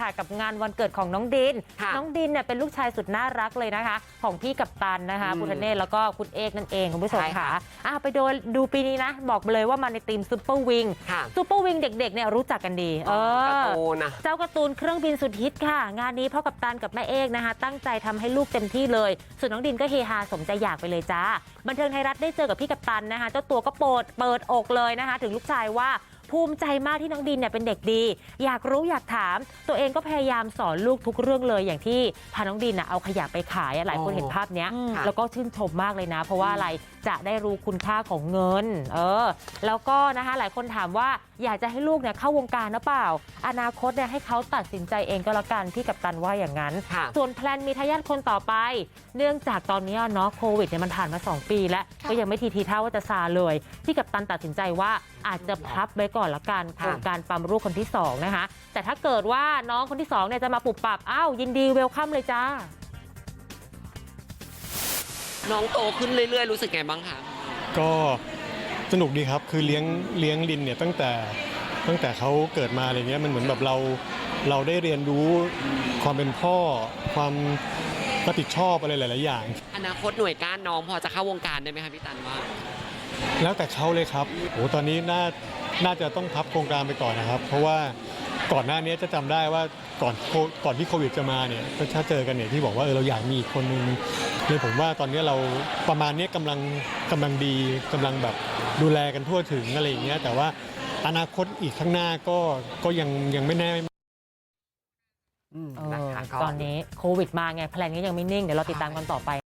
ค่ะกับงานวันเกิดของน้องดินค่ะน้องดินเนี่ยเป็นลูกชายสุดน่ารักเลยนะคะ ของพี่กัปตันนะคะอืมพุทธเนศแล้วก็คุณเอกนั่นเองคุณผู้ชมใช่ค่ะค่ะอะไปดูดูปีนี้นะ บอกเลยว่ามาในทีมซูเปอร์วิงค่ะซูเปอร์วิงเด็กๆเนี่ยรู้จักกันดี เออการ์ตูนนะเจ้าการ์ตูนเครื่องบินสุดฮิตค่ะ งานนี้พ่อกับตันกับแม่เอกนะคะ ตั้งใจทำให้ลูกเต็มที่เลย ส่วนน้องดินก็เฮฮาสมใจอยากไปเลยจ้าบันเทิงไทยรัฐได้เจอกับพี่กัปตันนะคะเจ้าตัวก็เปิดเปิดอกเลยนะคะ ถึงลูกชายว่า ภูมิใจมากที่น้องดินเนี่ยเป็นเด็กดี อยากรู้อยากถาม ตัวเองก็พยายามสอนลูกทุกเรื่องเลยอย่างที่พาน้องดินน่ะเอาขยะไปขายอะหลายคนอ๋อเห็นภาพเนี้ยค่ะแล้วก็ชื่นชมมากเลยนะ เพราะว่าอะไรจะได้รู้คุณค่าของเงิน เออ แล้วก็นะคะหลายคนถามว่าอยากจะให้ลูกเนี่ยเข้าวงการหรือเปล่า อนาคตเนี่ยให้เขาตัดสินใจเองก็แล้วกันพี่กับตันว่าอย่างนั้น ค่ะ ส่วนแพลนมีทายาทคนต่อไป เนื่องจากตอนนี้เนาะโควิดเนี่ยมันผ่านมา 2 ปีแล้ว ก็ยังไม่ทีทีท่าว่าจะซาเลยพี่กับตันตัดสินใจว่าอาจจะพับไว้ก่อนละกันโคค่ะรงการปั๊มลูกคนที่2นะคะ แต่ถ้าเกิดว่าน้องคนที่2เนี่ยจะมาปรับปรับอ้าวยินดีเวลคัมเลยจ้า น้องโตขึ้นเรื่อยๆ รู้สึกไงบ้างคะก็สนุกดีครับคือเลี้ยงเลี้ยงลินเนี่ยตั้งแต่ตั้งแต่เขาเกิดมาอะไรเงี้ยมันเหมือนแบบเราเราได้เรียนรู้ความเป็นพ่อ ความรับผิดชอบอะไรหลาย ๆ อย่าง อนาคตหน่วยก้านน้องพอจะเข้าวงการได้ไหมคะพี่ตันว่า แล้วแต่เขาเลยครับโอ้ตอนนี้น่า น่าจะต้องพับโครงการไปก่อนนะครับ เพราะว่าก่อนหน้านี้จะจำได้ว่าก่อนโคก่อนที่โควิดจะมาเนี่ยก็ถ้าเจอกันเนี่ยที่บอกว่าเออเราอยากมีอีกคนนึงเลยผมว่าตอนนี้เราประมาณนี้กำลังกำลังดีกำลังแบบดูแลกันทั่วถึงอะไรอย่างเงี้ยแต่ว่าอนาคตอีกข้างหน้าก็ก็ยังยังไม่แน่อืมเออนะคะก็ตอนนี้โควิดมาไงแพลนก็ยังไม่นิ่งเดี๋ยวเราติดตามกันต่อไป